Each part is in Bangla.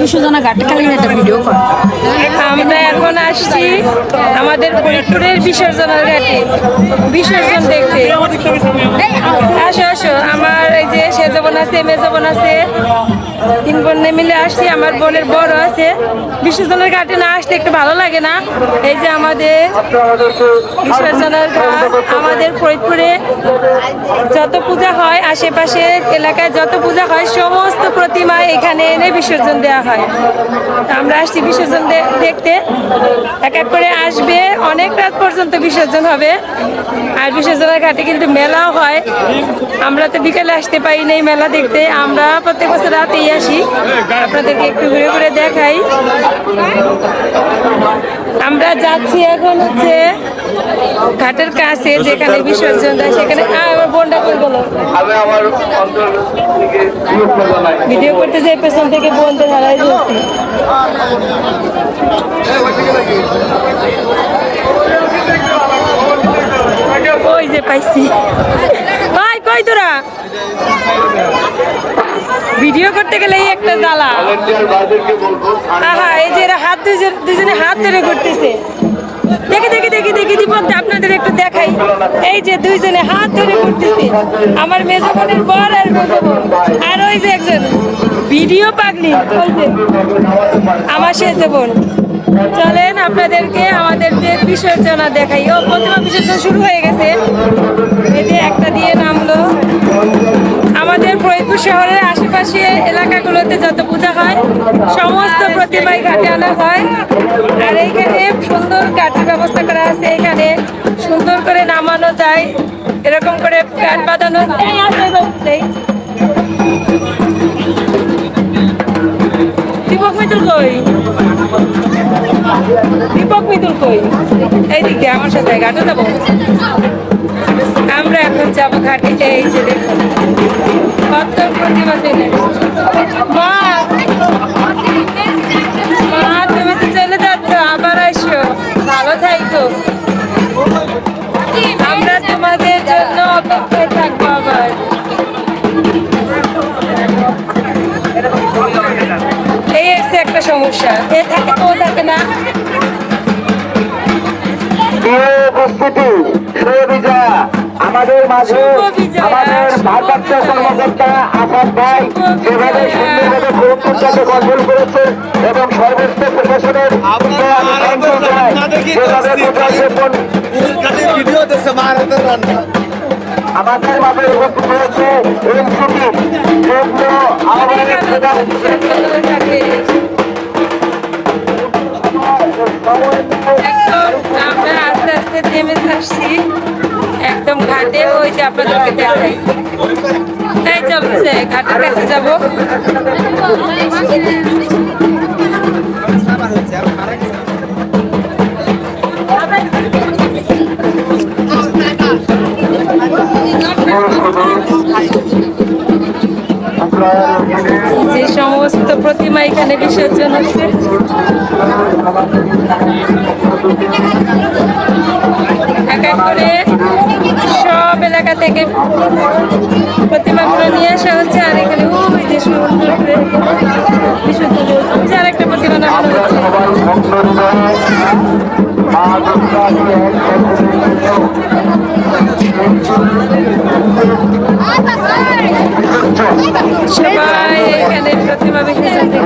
বিশ্বজনা ঘাটকালীন একটা ভিডিও কর। আমরা এখন আসছি আমাদের ফরিদপুরের বিসর্জনের ঘাটে। বিসর্জন দেখতে। আসো আসো। আমার এই যে সেজ বোন আছে মেজো বোন আছে। তিন বোনে মিলে আসছি। আমার বোনের বড় আছে। বিসর্জনের ঘাটে না আসলে একটু ভালো লাগে না। এই যে আমাদের বিসর্জনের ঘাট আমাদের ফরিদপুরে যত পূজা হয় আশেপাশের এলাকায় যত পূজা হয় সমস্ত প্রতিমা এখানে এনে বিসর্জন দেওয়া হয়। আমরা আসছি বিসর্জন দেখতে। এক এক করে আসবে, অনেক রাত পর্যন্ত বিসর্জন হবে। আর বিসর্জনের ঘাটে কিন্তু মেলাও হয়। আমরা তো বিকালে আসতে পারি না এই মেলা দেখতে। আমরা প্রত্যেক বছর রাতেই আসি। আপনাদেরকে একটু ঘুরে ঘুরে দেখাই। আমরা যাচ্ছি এখন হচ্ছে ঘাটের কাছে যেখানে বিসর্জন দেয় সেখানে আমার বোনটা কই জানাই ভিডিও করতে যে পেছন থেকে বোনদের হারাই দিয়েছি ওই যে পাইছি। ভাই কই তোরা? ভিডিও করতে গেলে এই একটা জ্বালা। ভাইদেরকে এই যে দুজন হাত ধরে করতেছে দেখি দেখি দেখি দেখি দীপক আপনাদের একটু দেখাই। এই যে দুইজনে হাত ধরে করতেছে আমার মেজো বোনের বর আর মেজো বোন। আর ওই যে একজন ভিডিও পাগলি আমার সেজে বোন। চলেন আপনাদেরকে আমাদের যে বিসর্জনা দেখাই। ও প্রতিমা বিসর্জন শুরু হয়ে গেছে। এই যে একটা দিয়ে নামলো। শহরের আশেপাশে এলাকাগুলোতে যত পূজা হয়, সমস্ত প্রতিমাই ঘাটে আনা হয়। আর এইখানে সুন্দর ঘাটের ব্যবস্থা করা আছে। এখানে সুন্দর করে নামানো যায়। এরকম করে ঘাট বাঁধানো দীপক মিতুল কই? দীপক মিতুল কই? এই দিক দিয়ে আমার সাথে ঘাটে যাব আমরা এখন যাব ঘাটে। এই যে দেখুন। মা মা তুমি চলে যাচ্ছ আবার আসো ভালো থাইকো আমরা জন্য এই হচ্ছে একটা সমস্যা। এ থাকে ও থাকে না আমাদের মাঝে আমাদের ভারপ্রাপ্ত কর্মকর্তা আসাদ ভাই যেভাবে সুন্দরভাবে সাথে কন্ট্রোল করেছে এবং সর্বোচ্চ প্রশাসনের আমাদের মাঝে উপস্থিত হয়েছে এনসিপি একদম আমরা আস্তে আস্তে নেমে আসছি। একদম ঘাটে ওই যে আপনাদেরকে দেখাই। এই চলছে ঘাটের কাছে যাব। যে সমস্ত প্রতিমা এখানে বিসর্জন হচ্ছে। এক এক করে থেকে প্রতিমাগুলো নিয়ে আসা হচ্ছে, আর এখানে ওই যে হচ্ছে আর একটা প্রতিমা নামানো হচ্ছে। সবাই এখানে প্রতিমা বিসর্জন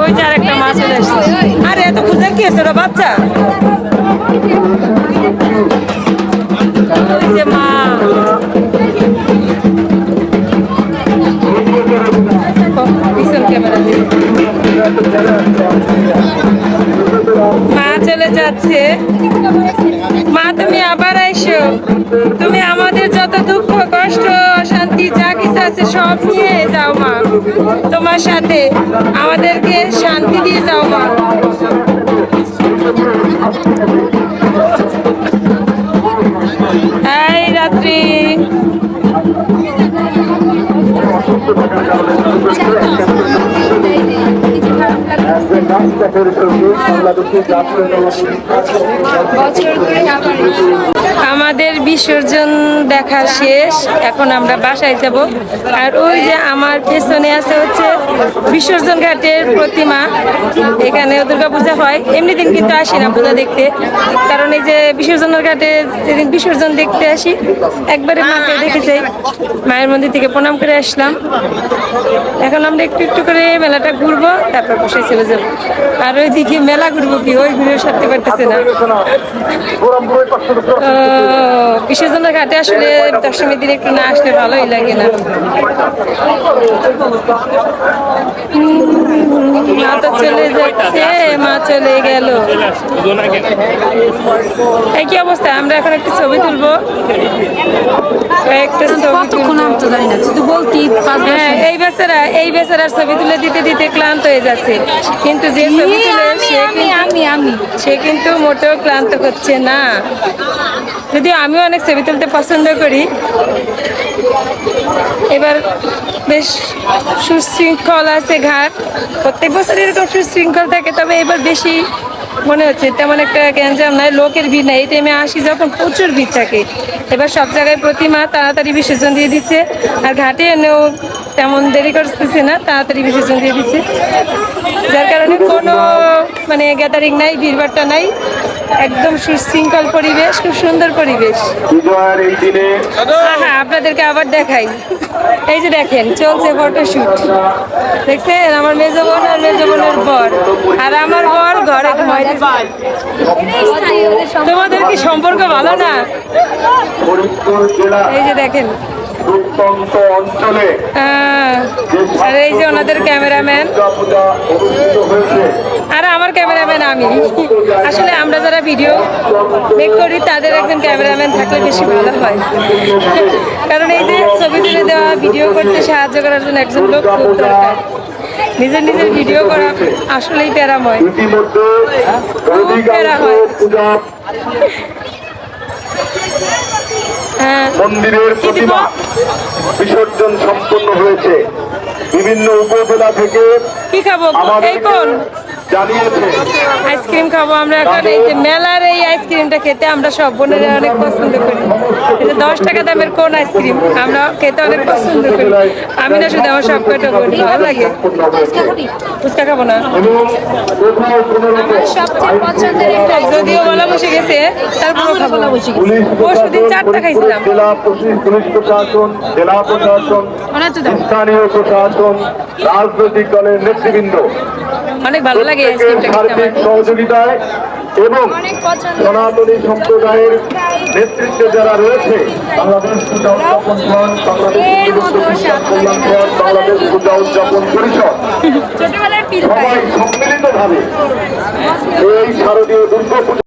ওই যে আরেকটা মাছ চলে আসছে আরে, এত খুঁজে কি বাচ্চা? মা। মা চলে যাচ্ছে। মা, তুমি আবার আইসো তুমি আমাদের যত দুঃখ, কষ্ট আছে, সব নিয়ে যাও মা। তোমার সাথে আমাদেরকে শান্তি দিয়ে যাও মা। এই রাত্রি। বছর করে আবার বিসর্জন দেখা শেষ এখন আমরা বাসায় যাব। আর ওই যে আমার পেছনে আছে হচ্ছে বিসর্জন ঘাটের প্রতিমা এখানে দুর্গা পূজা হয়। এমনি দিন কিন্তু আসি না পূজা দেখতে কারণ এই যে বিসর্জনের ঘাটে যেদিন বিসর্জন দেখতে আসি একবারে মাকে দেখে যাই। মায়ের মন্দির থেকে প্রণাম করে আসলাম। এখন আমরা একটু একটু করে মেলাটা ঘুরবো তারপর বসে চলে যাব। আর ওইদিকে মেলা ঘুরবো কি? ওই ঘুরে সারতে পারতেছে না। বিসর্জনের ঘাটে আসলে দশমীর দিন একটু না আসলে ভালোই লাগে না। মা তো চলে যাচ্ছে মা চলে গেল। এই কি অবস্থা? আমরা এখন একটা ছবি তুলবো। একটা ছবি কতক্ষণ তুলবো। আমি তো জানি না তুই বলতি পাঁচ দশ হ্যাঁ এই বেচারা এই বেচারার ছবি তুলে দিতে দিতে ক্লান্ত হয়ে যাচ্ছে। কিন্তু যে ছবি তুলে সে আমি কিন্তু- আমি আমি। সে কিন্তু মোটেও ক্লান্ত হচ্ছে না। যদিও আমিও অনেক ছবি তুলতে পছন্দ করি। এবার বেশ সুশৃঙ্খল আছে ঘাট। প্রত্যেক বছর এরকম সুশৃঙ্খল থাকে, তবে এবার বেশি মনে হচ্ছে তেমন একটা গ্যাঞ্জাম নাই লোকের ভিড় নাই। এই টাইমে আসি যখন প্রচুর ভিড় থাকে। এবার সব জায়গায় প্রতিমা তাড়াতাড়ি বিসর্জন দিয়ে দিচ্ছে। আর ঘাটে এনেও তেমন দেরি করতেছে না, তাড়াতাড়ি বিসর্জন দিয়ে দিচ্ছে। যার কারণে কোনো মানে গ্যাদারিং নাই ভিড়ভাট্টা নাই। একদম সুশৃঙ্খল পরিবেশ খুব সুন্দর পরিবেশ। হ্যাঁ আপনাদেরকে আবার দেখাই। এই যে দেখেন চলছে ফটোশুট দেখছেন? আমার মেজো বোন আর মেজো বোনের বর। আর আমার বর ঘরে তোমাদের কি সম্পর্ক ভালো না? এই যে দেখেন প্রত্যন্ত অঞ্চলে আর এই যে ওনাদের ক্যামেরাম্যান। আর আমার ক্যামেরাম্যান আমি। আসলে আমরা যারা ভিডিও মেক করি তাদের একজন ক্যামেরাম্যান থাকলে বেশি ভালো হয়। কারণ এই যে ছবি তুলে দেওয়া ভিডিও করতে সাহায্য করার জন্য একজন লোক খুব দরকার। নিজের নিজের ভিডিও করা আসলেই প্যারাময়। ইতিমধ্যে প্যারা হয়। মন্দিরের প্রতিমা বিসর্জন সম্পন্ন হয়েছে। বিভিন্ন উপজেলা থেকে কি খাব? এই কোন? আইসক্রিম খাব আমরা এখন। এই যে মেলার এই আইসক্রিমটা খেতে আমরা সব বোনেরা অনেক পছন্দ করি। যে দশ টাকা দামের কোন আইসক্রিম? আমরা খেতে অনেক পছন্দ করি। আমি না শুধু আমার সব কয়টা বোন। ভালো লাগে? ফুচকা খাব? না? সবচেয়ে পছন্দের একটা বসে গেছে তারপরও খাব চারটা খাইছিলাম। জেলা পুলিশ প্রশাসন জেলা প্রশাসন স্থানীয় প্রশাসন রাজনৈতিক দলের নেতৃবৃন্দ। অনেক ভালো লাগে সার্বিক সহযোগিতায় এবং সনাতনী সম্প্রদায়ের নেতৃত্বে যারা রয়েছে বাংলাদেশ পূজা উদযাপন ফ্রন্ট বাংলাদেশ এর হিন্দু মতো বিজ্ঞান স্বাদ কল্যাণ ফ্রন্ট বাংলাদেশ পূজা উদযাপন পরিষদ। ছোটবেলায় ফিল পাই সবাই সম্মিলিতভাবে এই শারদীয় দুর্গা